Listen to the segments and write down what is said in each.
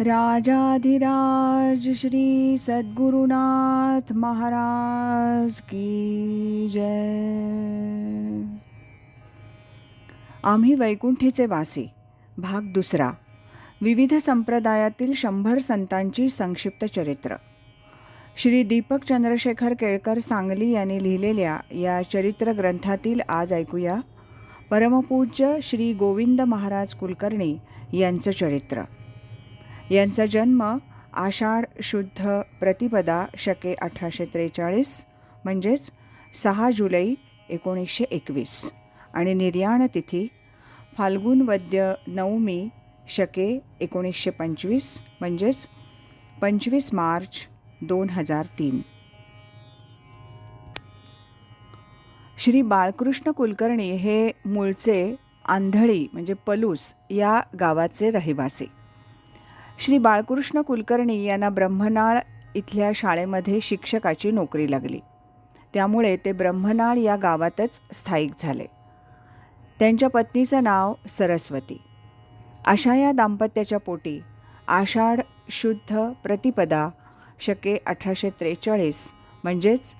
राजाधिराज श्री सद्गुरुनाथ महाराज की जय। आम्ही वैकुंठीचे वासी भाग दुसरा विविध संप्रदायातील शंभर संतांची संक्षिप्त चरित्र. श्री दीपक चंद्रशेखर केळकर सांगली यांनी लिहिलेल्या या चरित्र ग्रंथातील आज ऐकूया परमपूज्य श्री गोविंद महाराज कुलकर्णी यांचं चरित्र. यांचा जन्म आषाढ शुद्ध प्रतिपदा शके अठराशे त्रेचाळीस म्हणजेच सहा जुलै एकोणीसशे एकवीस. आणि निर्याण तिथी फाल्गुन वद्य नवमी शके एकोणीसशे पंचवीस म्हणजेच पंचवीस मार्च दोन हजार तीन. श्री बाळकृष्ण कुलकर्णी हे मूळचे आंधळी म्हणजे पलूस या गावाचे रहिवासी. श्री बाळकृष्ण कुलकर्णी यांना ब्रह्मनाळ इथल्या शाळेमध्ये शिक्षकाची नोकरी लागली. त्यामुळे ते ब्रह्मनाळ या गावातच स्थायिक झाले. त्यांच्या पत्नीचं नाव सरस्वती. अशा या दाम्पत्याच्या पोटी आषाढ शुद्ध प्रतिपदा शके अठराशे त्रेचाळीस म्हणजेच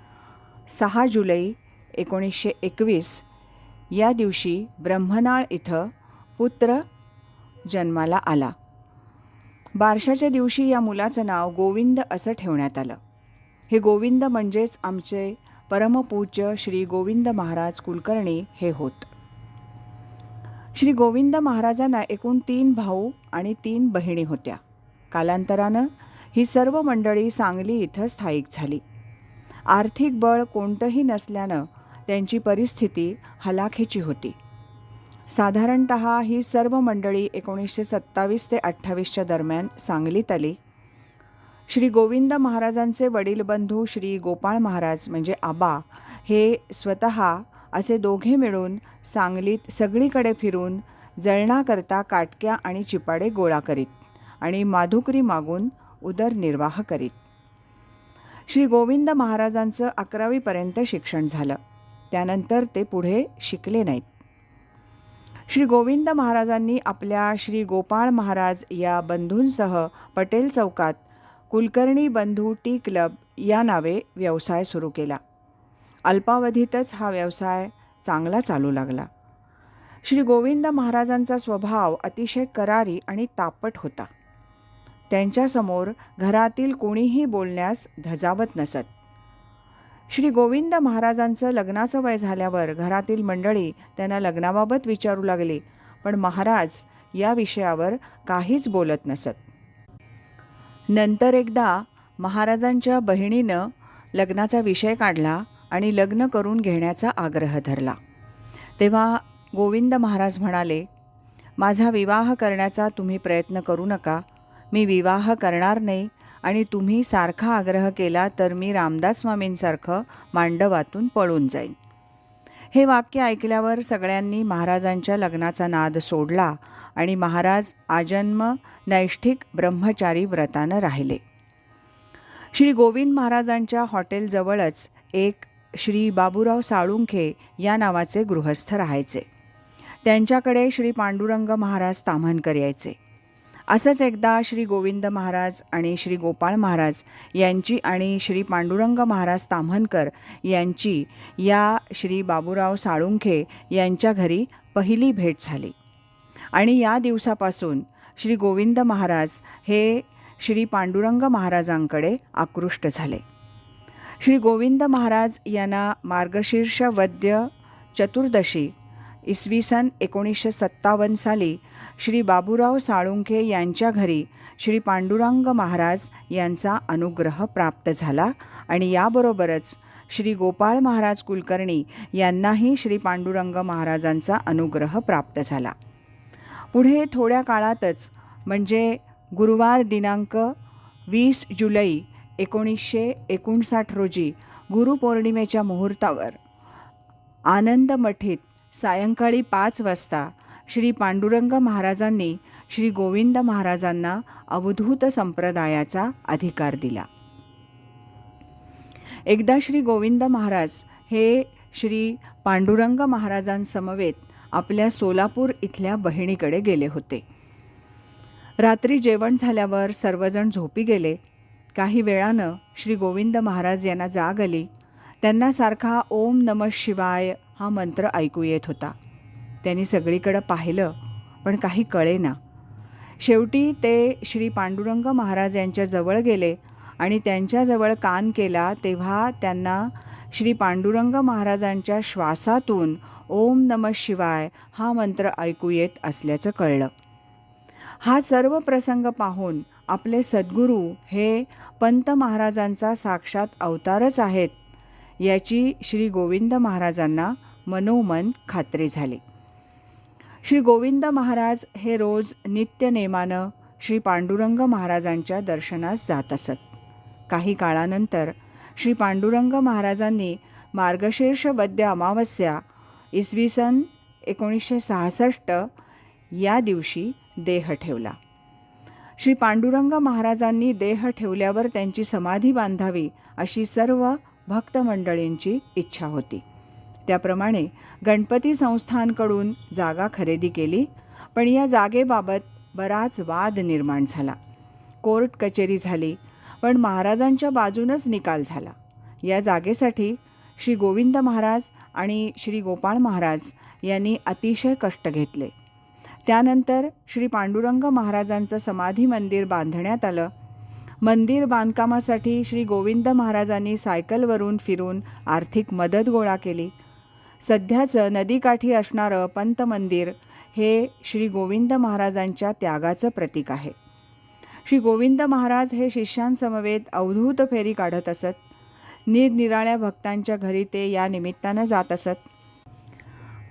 सहा जुलै एकोणीसशे एकवीस या दिवशी ब्रह्मनाळ इथं पुत्र जन्माला आला. बारशाच्या दिवशी या मुलाचं नाव गोविंद असं ठेवण्यात आलं. हे गोविंद म्हणजेच आमचे परमपूज्य श्री गोविंद महाराज कुलकर्णी हे होत. श्री गोविंद महाराजांना एकूण तीन भाऊ आणि तीन बहिणी होत्या. कालांतरानं ही सर्व मंडळी सांगली इथं स्थायिक झाली. आर्थिक बळ कोणतंही नसल्यानं त्यांची परिस्थिती हलाखीची होती. साधारणत ही सर्व मंडळी एकोणीसशे सत्तावीस ते अठ्ठावीसच्या दरम्यान सांगलीत आली. श्री गोविंद महाराजांचे वडील बंधू श्री गोपाळ महाराज म्हणजे आबा हे स्वतः असे दोघे मिळून सांगलीत सगळीकडे फिरून जळणाकरता काटक्या आणि चिपाडे गोळा करीत आणि माधुकरी मागून उदरनिर्वाह करीत. श्री गोविंद महाराजांचं अकरावीपर्यंत शिक्षण झालं. त्यानंतर ते पुढे शिकले नाहीत. श्री गोविंद महाराजांनी आपल्या श्री गोपाळ महाराज या बंधूंसह पटेल चौकात कुलकर्णी बंधू टी क्लब या नावे व्यवसाय सुरू केला. अल्पावधीतच हा व्यवसाय चांगला चालू लागला. श्री गोविंद महाराजांचा स्वभाव अतिशय करारी आणि तापट होता. त्यांच्यासमोर घरातील कोणीही बोलण्यास धजावत नसत. श्री गोविंद महाराजांचं लग्नाचं वय झाल्यावर घरातील मंडळी त्यांना लग्नाबाबत विचारू लागली पण महाराज या विषयावर काहीच बोलत नसत. नंतर एकदा महाराजांच्या बहिणीनं लग्नाचा विषय काढला आणि लग्न करून घेण्याचा आग्रह धरला. तेव्हा गोविंद महाराज म्हणाले माझा विवाह करण्याचा तुम्ही प्रयत्न करू नका. मी विवाह करणार नाही आणि तुम्ही सारखा आग्रह केला तर मी रामदास स्वामींसारखं मांडवातून पळून जाईन. हे वाक्य ऐकल्यावर सगळ्यांनी महाराजांच्या लग्नाचा नाद सोडला आणि महाराज आजन्म नैष्ठिक ब्रह्मचारी व्रतानं राहिले. श्री गोविंद महाराजांच्या हॉटेलजवळच एक श्री बाबूराव साळुंखे या नावाचे गृहस्थ राहायचे. त्यांच्याकडे श्री पांडुरंग महाराज ताम्हनकर यायचे. असंच एकदा श्री गोविंद महाराज आणि श्री गोपाळ महाराज यांची आणि श्री पांडुरंग महाराज ताम्हणकर यांची या श्री बाबूराव साळुंखे यांच्या घरी पहिली भेट झाली. आणि या दिवसापासून श्री गोविंद महाराज हे श्री पांडुरंग महाराजांकडे आकृष्ट झाले. श्री गोविंद महाराज यांना मार्गशीर्ष वद्य चतुर्दशी इसवी सन एकोणीसशे सत्तावन्न साली श्री बाबूराव साळुंखे यांच्या घरी श्री पांडुरंग महाराज यांचा अनुग्रह प्राप्त झाला आणि याबरोबरच श्री गोपाळ महाराज कुलकर्णी यांनाही श्री पांडुरंग महाराजांचा अनुग्रह प्राप्त झाला. पुढे थोड्या काळातच म्हणजे गुरुवार दिनांक वीस जुलै एकोणीसशे एकोणसाठ रोजी गुरुपौर्णिमेच्या मुहूर्तावर आनंद मठीत सायंकाळी पाच वाजता श्री पांडुरंग महाराजांनी श्री गोविंद महाराजांना अवधूत संप्रदायाचा अधिकार दिला. एकदा श्री गोविंद महाराज हे श्री पांडुरंग महाराजांसमवेत आपल्या सोलापूर इथल्या बहिणीकडे गेले होते. रात्री जेवण झाल्यावर सर्वजण झोपी गेले. काही वेळानं श्री गोविंद महाराज यांना जाग आली. त्यांना सारखा ओम नम शिवाय हा मंत्र ऐकू येत होता. त्यांनी सगळीकडं पाहिलं पण काही कळेना. शेवटी ते श्री पांडुरंग महाराज यांच्याजवळ गेले आणि त्यांच्याजवळ कान केला तेव्हा त्यांना श्री पांडुरंग महाराजांच्या श्वासातून ओम नम शिवाय हा मंत्र ऐकू येत असल्याचं कळलं. हा सर्व प्रसंग पाहून आपले सद्गुरू हे पंत महाराजांचा साक्षात अवतारच आहेत याची श्री गोविंद महाराजांना मनोमन खात्री झाली. श्री गोविंद महाराज हे रोज नित्यनेमानं श्री पांडुरंग महाराजांच्या दर्शनास जात असत. काही काळानंतर श्री पांडुरंग महाराजांनी मार्गशीर्ष वद्य अमावस्या इसवी सन एकोणीसशे सहासष्ट या दिवशी देह ठेवला. श्री पांडुरंग महाराजांनी देह ठेवल्यावर त्यांची समाधी बांधावी अशी सर्व भक्तमंडळींची इच्छा होती. त्याप्रमाणे गणपती संस्थांकडून जागा खरेदी केली पण या जागेबाबत बराच वाद निर्माण झाला. कोर्ट कचेरी झाली पण महाराजांच्या बाजूनच निकाल झाला. या जागेसाठी श्री गोविंद महाराज आणि श्री गोपाळ महाराज यांनी अतिशय कष्ट घेतले. त्यानंतर श्री पांडुरंग महाराजांचं समाधी मंदिर बांधण्यात आलं. मंदिर बांधकामासाठी श्री गोविंद महाराजांनी सायकलवरून फिरून आर्थिक मदत गोळा केली. सध्याचं नदीकाठी असणारं पंत मंदिर हे श्री गोविंद महाराजांच्या त्यागाचं प्रतीक आहे. श्री गोविंद महाराज हे शिष्यांसमवेत अवधूत फेरी काढत असत. निरनिराळ्या भक्तांच्या घरी ते या निमित्तानं जात असत.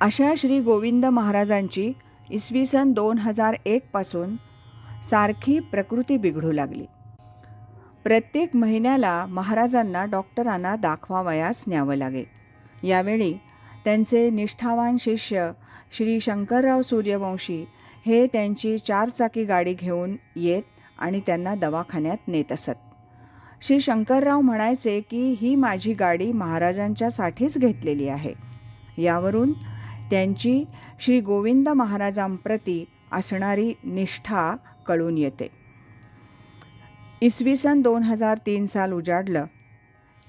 अशा श्री गोविंद महाराजांची इसवी सन दोन हजार एकपासून सारखी प्रकृती बिघडू लागली. प्रत्येक महिन्याला महाराजांना डॉक्टरांना दाखवावयास न्यावं लागे. यावेळी त्यांचे निष्ठावान शिष्य श्री शंकरराव सूर्यवंशी हे त्यांची चारचाकी गाडी घेऊन येत आणि त्यांना दवाखान्यात नेत असत. श्री शंकरराव म्हणायचे की ही माझी गाडी महाराजांच्यासाठीच घेतलेली आहे. यावरून त्यांची श्री गोविंद महाराजांप्रती असणारी निष्ठा कळून येते. इसवी सन दोन हजार तीन साल उजाडलं.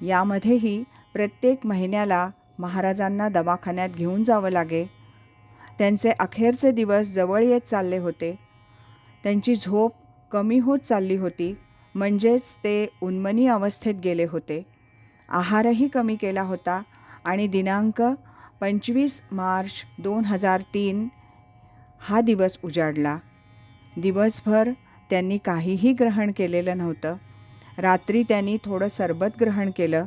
यामध्येही प्रत्येक महिन्याला महाराजांना दवाखान्यात घेऊन जावं लागे. त्यांचे अखेरचे दिवस जवळ येत चालले होते. त्यांची झोप कमी होत चालली होती म्हणजेच ते उन्मनी अवस्थेत गेले होते. आहारही कमी केला होता आणि दिनांक पंचवीस मार्च दोन हजार तीन हा दिवस उजाडला. दिवसभर त्यांनी काहीही ग्रहण केलेलं नव्हतं. रात्री त्यांनी थोडं सरबत ग्रहण केलं.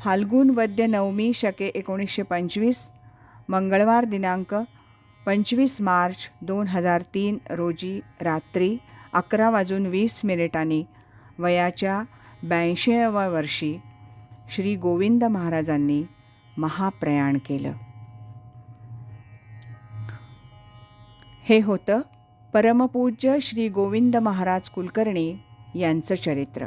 फाल्गुन वद्य नवमी शके एकोणीसशे पंचवीस मंगळवार दिनांक पंचवीस मार्च दोन हजार तीन रोजी रात्री अकरा वाजून वीस मिनिटांनी वयाच्या ब्याऐंशीव्या वर्षी श्री गोविंद महाराजांनी महाप्रयाण केलं. हे होतं परमपूज्य श्री गोविंद महाराज कुलकर्णी यांचं चरित्र.